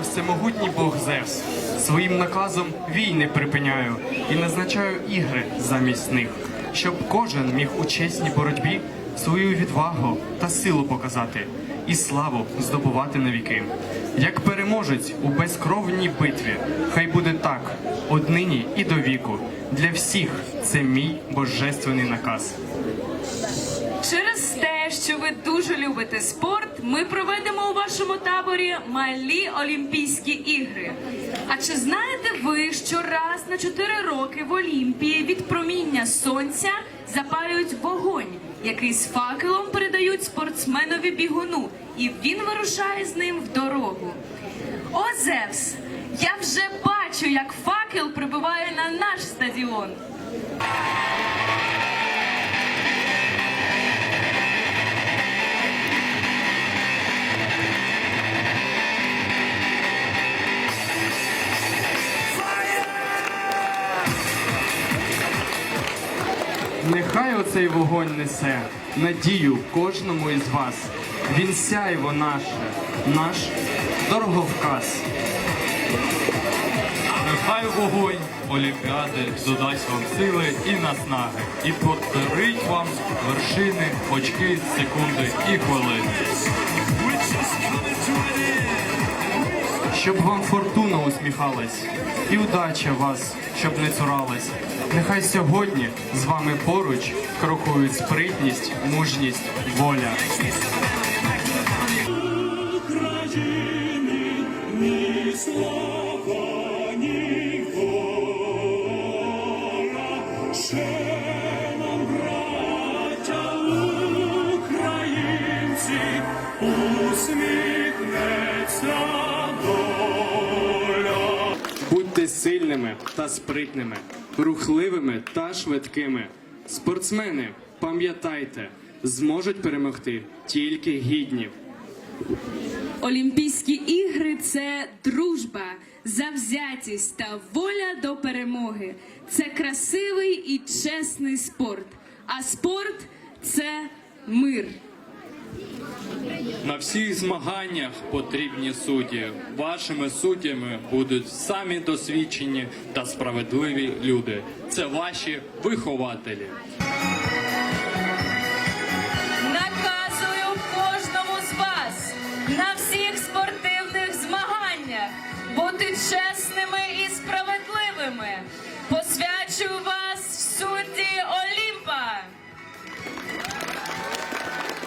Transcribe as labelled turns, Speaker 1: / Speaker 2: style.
Speaker 1: всемогутній Бог Зевс. Своїм наказом війни припиняю і назначаю ігри замість них, щоб кожен міг у чесній боротьбі свою відвагу та силу показати і славу здобувати навіки. Як переможець у безкровній битві, хай буде так, однині і до віку. Для всіх це мій божественний наказ.
Speaker 2: Через те, що ви дуже любите спорт, ми проведемо у вашому таборі малі Олімпійські ігри. А чи знаєте ви, що раз на 4 роки в Олімпії від проміння сонця запалюють вогонь, який з факелом передають спортсменові бігуну, і він вирушає з ним в дорогу. О, Зевс! Я вже бачу, як факел прибиває на наш стадіон.
Speaker 1: Нехай оцей вогонь несе надію кожному із вас. Він сяйво наше, наш дороговказ.
Speaker 3: Нехай вогонь Олімпіади додасть вам сили і наснаги, і подарить вам вершини, очки, секунди і хвилини.
Speaker 1: Щоб вам фортуна усміхалась, і удача вас, щоб не цуралась. Нехай сьогодні з вами поруч крокують спритність, мужність, воля.
Speaker 4: України ні
Speaker 1: Будьте сильними та спритними, рухливими та швидкими. Спортсмени, пам'ятайте, зможуть перемогти тільки гідні.
Speaker 2: Олімпійські ігри це дружба, завзятість та воля до перемоги. Це красивий і чесний спорт. А спорт це мир.
Speaker 3: На всіх змаганнях потрібні судді. Вашими суддями будуть самі досвідчені та справедливі люди. Це ваші вихователі.
Speaker 2: Наказую кожному з вас на всіх спортивних змаганнях бути чесними